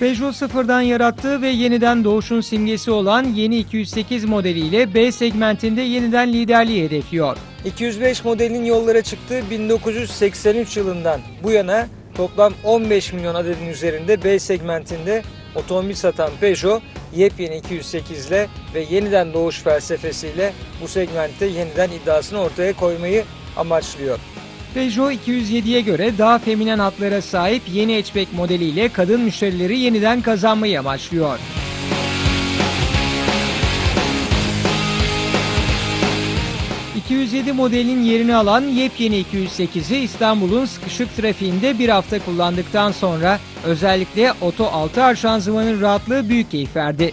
Peugeot sıfırdan yarattığı ve yeniden doğuşun simgesi olan yeni 208 modeliyle B segmentinde yeniden liderliği hedefliyor. 205 modelinin yollara çıktığı 1983 yılından bu yana toplam 15 milyon adetin üzerinde B segmentinde otomobil satan Peugeot yepyeni 208 ile ve yeniden doğuş felsefesiyle bu segmentte yeniden iddiasını ortaya koymayı amaçlıyor. Peugeot 207'ye göre daha feminen hatlara sahip yeni hatchback modeliyle kadın müşterileri yeniden kazanmayı amaçlıyor. ...207 modelinin yerini alan yepyeni 208'i İstanbul'un sıkışık trafiğinde bir hafta kullandıktan sonra... ...özellikle Oto 6 ar şanzımanın rahatlığı büyük keyif verdi.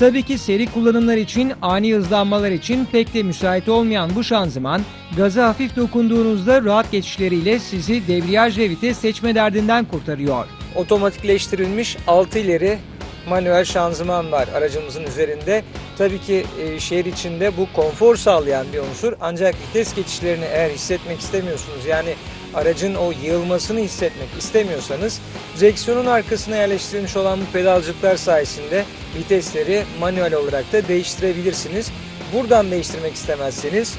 Tabii ki seri kullanımlar için, ani hızlanmalar için pek de müsait olmayan bu şanzıman, gaza hafif dokunduğunuzda rahat geçişleriyle sizi debriyaj ve vites seçme derdinden kurtarıyor. Otomatikleştirilmiş 6 ileri manuel şanzıman var aracımızın üzerinde. Tabii ki e, şehir içinde bu konfor sağlayan bir unsur. Ancak vites geçişlerini eğer hissetmek istemiyorsunuz yani aracın o yığılmasını hissetmek istemiyorsanız direksiyonun arkasına yerleştirilmiş olan bu pedalcıklar sayesinde vitesleri manuel olarak da değiştirebilirsiniz. Buradan değiştirmek istemezseniz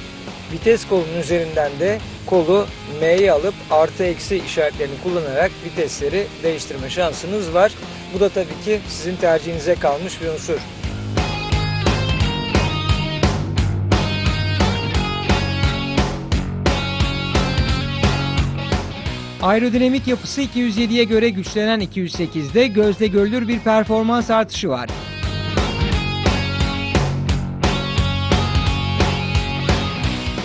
vites kolunun üzerinden de kolu M'ye alıp artı eksi işaretlerini kullanarak vitesleri değiştirme şansınız var. Bu da tabii ki sizin tercihinize kalmış bir unsur. Aerodinamik yapısı 207'ye göre güçlenen 208'de gözle görülür bir performans artışı var.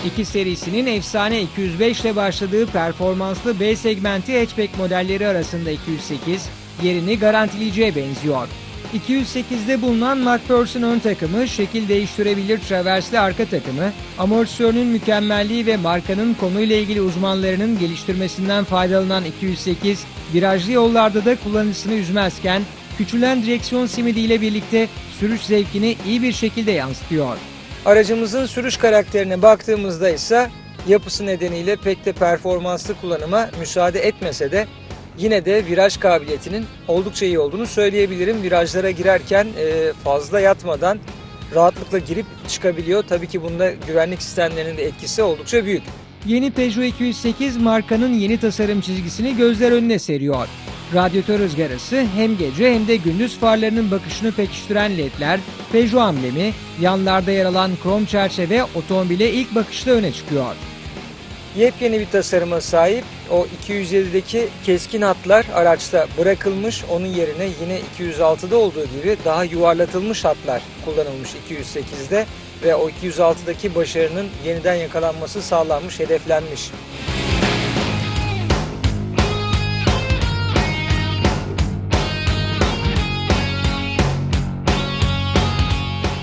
İki serisinin efsane 205 ile başladığı performanslı B segmenti hatchback modelleri arasında 208 yerini garantileyeceğe benziyor. 208'de bulunan McPherson ön takımı, şekil değiştirebilir traversli arka takımı, amortisörünün mükemmelliği ve markanın konuyla ilgili uzmanlarının geliştirmesinden faydalanan 208, virajlı yollarda da kullanıcısını üzmezken, küçülen direksiyon simidi ile birlikte sürüş zevkini iyi bir şekilde yansıtıyor. Aracımızın sürüş karakterine baktığımızda ise yapısı nedeniyle pek de performanslı kullanıma müsaade etmese de yine de viraj kabiliyetinin oldukça iyi olduğunu söyleyebilirim. Virajlara girerken e, fazla yatmadan rahatlıkla girip çıkabiliyor. Tabii ki bunda güvenlik sistemlerinin de etkisi oldukça büyük. Yeni Peugeot 208 markanın yeni tasarım çizgisini gözler önüne seriyor. Radyatör ızgarası hem gece hem de gündüz farlarının bakışını pekiştiren ledler, Peugeot amblemi, yanlarda yer alan krom çerçeve otomobile ilk bakışta öne çıkıyor. Yepyeni bir tasarıma sahip o 207'deki keskin hatlar araçta bırakılmış. Onun yerine yine 206'da olduğu gibi daha yuvarlatılmış hatlar kullanılmış 208'de ve o 206'daki başarının yeniden yakalanması sağlanmış, hedeflenmiş.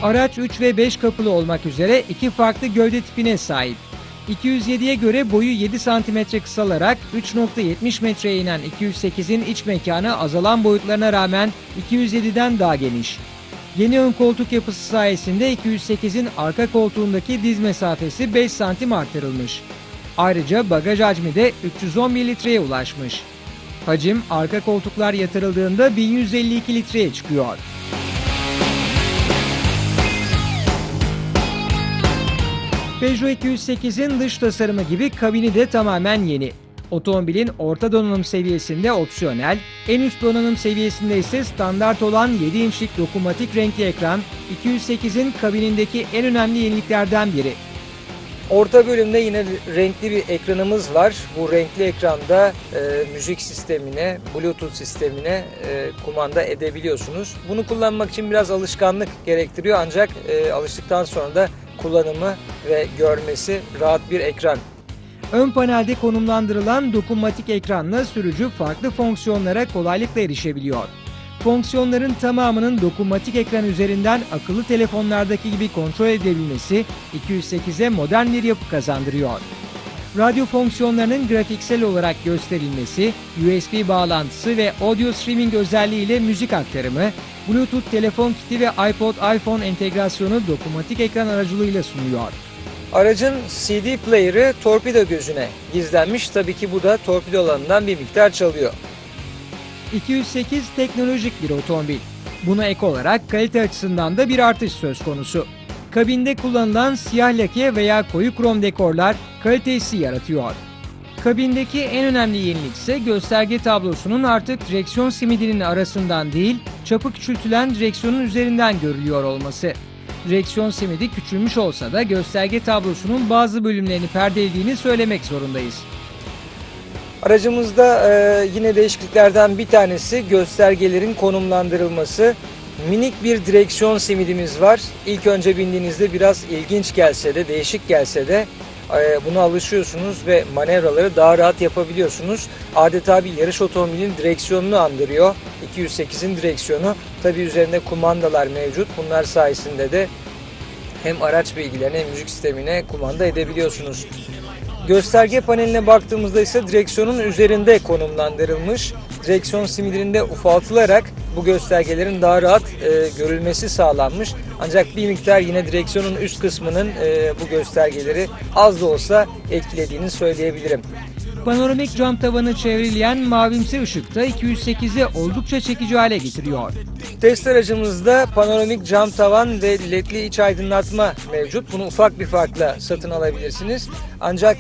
Araç 3 ve 5 kapılı olmak üzere iki farklı gövde tipine sahip. 207'ye göre boyu 7 cm kısalarak 3.70 metreye inen 208'in iç mekanı azalan boyutlarına rağmen 207'den daha geniş. Yeni ön koltuk yapısı sayesinde 208'in arka koltuğundaki diz mesafesi 5 santim artırılmış. Ayrıca bagaj hacmi de 311 litreye ulaşmış. Hacim arka koltuklar yatırıldığında 1152 litreye çıkıyor. Peugeot 208'in dış tasarımı gibi kabini de tamamen yeni. Otomobilin orta donanım seviyesinde opsiyonel, en üst donanım seviyesinde ise standart olan 7 inçlik dokunmatik renkli ekran 208'in kabinindeki en önemli yeniliklerden biri. Orta bölümde yine renkli bir ekranımız var. Bu renkli ekranda e, müzik sistemine, bluetooth sistemine e, kumanda edebiliyorsunuz. Bunu kullanmak için biraz alışkanlık gerektiriyor ancak e, alıştıktan sonra da kullanımı ve görmesi rahat bir ekran. Ön panelde konumlandırılan dokunmatik ekranla sürücü farklı fonksiyonlara kolaylıkla erişebiliyor. Fonksiyonların tamamının dokunmatik ekran üzerinden akıllı telefonlardaki gibi kontrol edebilmesi 208'e modern bir yapı kazandırıyor. Radyo fonksiyonlarının grafiksel olarak gösterilmesi, USB bağlantısı ve audio streaming özelliğiyle müzik aktarımı, Bluetooth telefon kiti ve iPod iPhone entegrasyonu dokunmatik ekran aracılığıyla sunuyor. Aracın CD player'ı torpido gözüne gizlenmiş. Tabii ki bu da torpido alanından bir miktar çalıyor. 208 teknolojik bir otomobil. Buna ek olarak kalite açısından da bir artış söz konusu. Kabinde kullanılan siyah lake veya koyu krom dekorlar kalitesi yaratıyor. Kabindeki en önemli yenilik ise gösterge tablosunun artık direksiyon simidinin arasından değil, çapı küçültülen direksiyonun üzerinden görülüyor olması. Direksiyon simidi küçülmüş olsa da gösterge tablosunun bazı bölümlerini perdelediğini söylemek zorundayız. Aracımızda e, yine değişikliklerden bir tanesi göstergelerin konumlandırılması. Minik bir direksiyon simidimiz var. İlk önce bindiğinizde biraz ilginç gelse de, değişik gelse de buna alışıyorsunuz ve manevraları daha rahat yapabiliyorsunuz. Adeta bir yarış otomobilinin direksiyonunu andırıyor. 208'in direksiyonu. Tabi üzerinde kumandalar mevcut. Bunlar sayesinde de hem araç bilgilerine hem müzik sistemine kumanda edebiliyorsunuz. Gösterge paneline baktığımızda ise direksiyonun üzerinde konumlandırılmış. Direksiyon simidinde ufaltılarak bu göstergelerin daha rahat e, görülmesi sağlanmış. Ancak bir miktar yine direksiyonun üst kısmının e, bu göstergeleri az da olsa etkilediğini söyleyebilirim. Panoramik cam tavanı çevreleyen mavimsi ışık da 208'i oldukça çekici hale getiriyor. Test aracımızda panoramik cam tavan ve ledli iç aydınlatma mevcut. Bunu ufak bir farkla satın alabilirsiniz. Ancak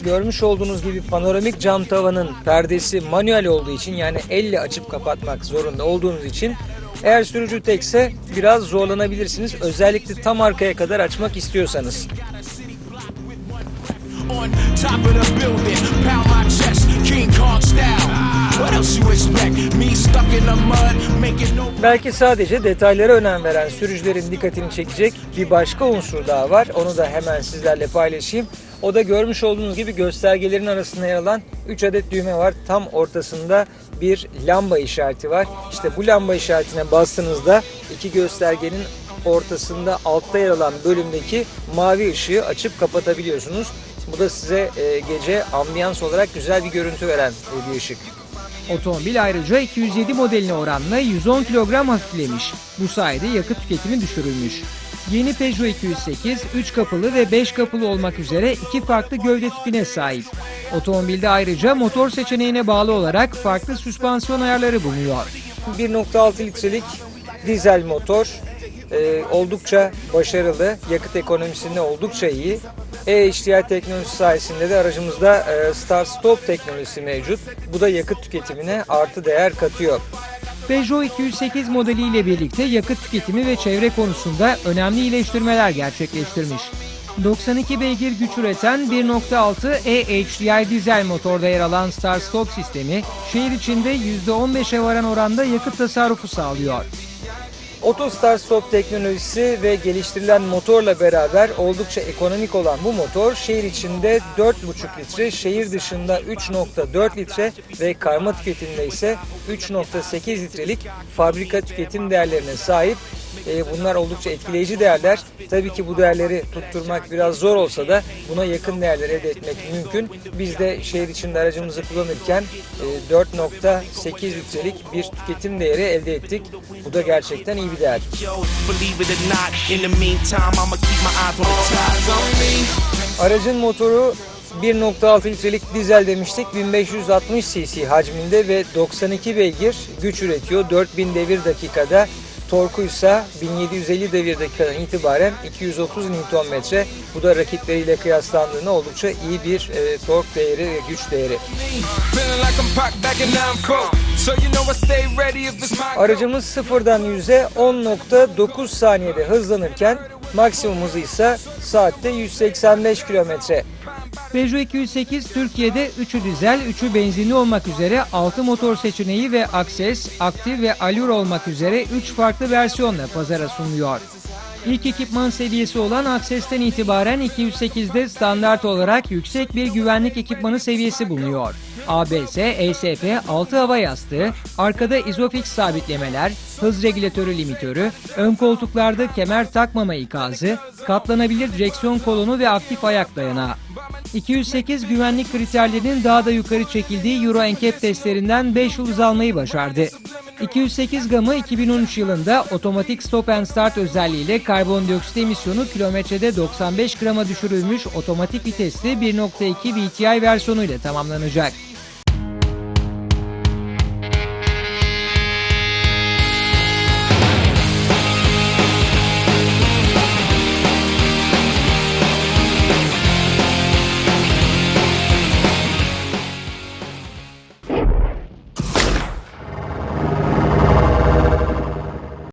görmüş olduğunuz gibi panoramik cam tavanın perdesi manuel olduğu için yani elle açıp kapatmak zorunda olduğunuz için eğer sürücü tekse biraz zorlanabilirsiniz. Özellikle tam arkaya kadar açmak istiyorsanız. Belki sadece detaylara önem veren sürücülerin dikkatini çekecek bir başka unsur daha var. Onu da hemen sizlerle paylaşayım. O da görmüş olduğunuz gibi göstergelerin arasında yer alan 3 adet düğme var. Tam ortasında bir lamba işareti var. İşte bu lamba işaretine bastığınızda iki göstergenin ortasında altta yer alan bölümdeki mavi ışığı açıp kapatabiliyorsunuz. Bu da size e, gece ambiyans olarak güzel bir görüntü veren bir ışık. Otomobil ayrıca 207 modeline oranla 110 kilogram hafiflemiş. Bu sayede yakıt tüketimi düşürülmüş. Yeni Peugeot 208, 3 kapılı ve 5 kapılı olmak üzere iki farklı gövde tipine sahip. Otomobilde ayrıca motor seçeneğine bağlı olarak farklı süspansiyon ayarları bulunuyor. 1.6 litrelik dizel motor e, oldukça başarılı, yakıt ekonomisinde oldukça iyi. E-HDI teknolojisi sayesinde de aracımızda e, Start Stop teknolojisi mevcut. Bu da yakıt tüketimine artı değer katıyor. Peugeot 208 modeliyle birlikte yakıt tüketimi ve çevre konusunda önemli iyileştirmeler gerçekleştirmiş. 92 beygir güç üreten 1.6 e-HDI dizel motorda yer alan Start Stop sistemi şehir içinde %15'e varan oranda yakıt tasarrufu sağlıyor. Auto Start Stop teknolojisi ve geliştirilen motorla beraber oldukça ekonomik olan bu motor şehir içinde 4.5 litre, şehir dışında 3.4 litre ve karma tüketimde ise 3.8 litrelik fabrika tüketim değerlerine sahip. E, Bunlar oldukça etkileyici değerler. Tabii ki bu değerleri tutturmak biraz zor olsa da buna yakın değerler elde etmek mümkün. Biz de şehir içinde aracımızı kullanırken e, 4.8 litrelik bir tüketim değeri elde ettik. Bu da gerçekten iyi bir değer. Aracın motoru 1.6 litrelik dizel demiştik. 1560 cc hacminde ve 92 beygir güç üretiyor. 4000 devir dakikada. Torku ise 1750 devir dakikadan itibaren 230 Nm. Bu da rakipleriyle kıyaslandığında oldukça iyi bir e, tork değeri güç değeri. Aracımız sıfırdan 100'e 10.9 saniyede hızlanırken maksimum hızı ise saatte 185 kilometre. Peugeot 208 Türkiye'de 3'ü dizel, 3'ü benzinli olmak üzere 6 motor seçeneği ve Access, Active ve Allure olmak üzere 3 farklı versiyonla pazara sunuluyor. İlk ekipman seviyesi olan Access'ten itibaren 208'de standart olarak yüksek bir güvenlik ekipmanı seviyesi bulunuyor. ABS, ESP, 6 hava yastığı, arkada izofix sabitlemeler, hız regülatörü limitörü, ön koltuklarda kemer takmama ikazı, katlanabilir direksiyon kolonu ve aktif ayak dayanağı. 208 güvenlik kriterlerinin daha da yukarı çekildiği Euro NCAP testlerinden 5 yıl almayı başardı. 208 gamı 2013 yılında otomatik stop and start özelliğiyle karbondioksit emisyonu kilometrede 95 grama düşürülmüş otomatik vitesli 1.2 VTI versiyonuyla tamamlanacak.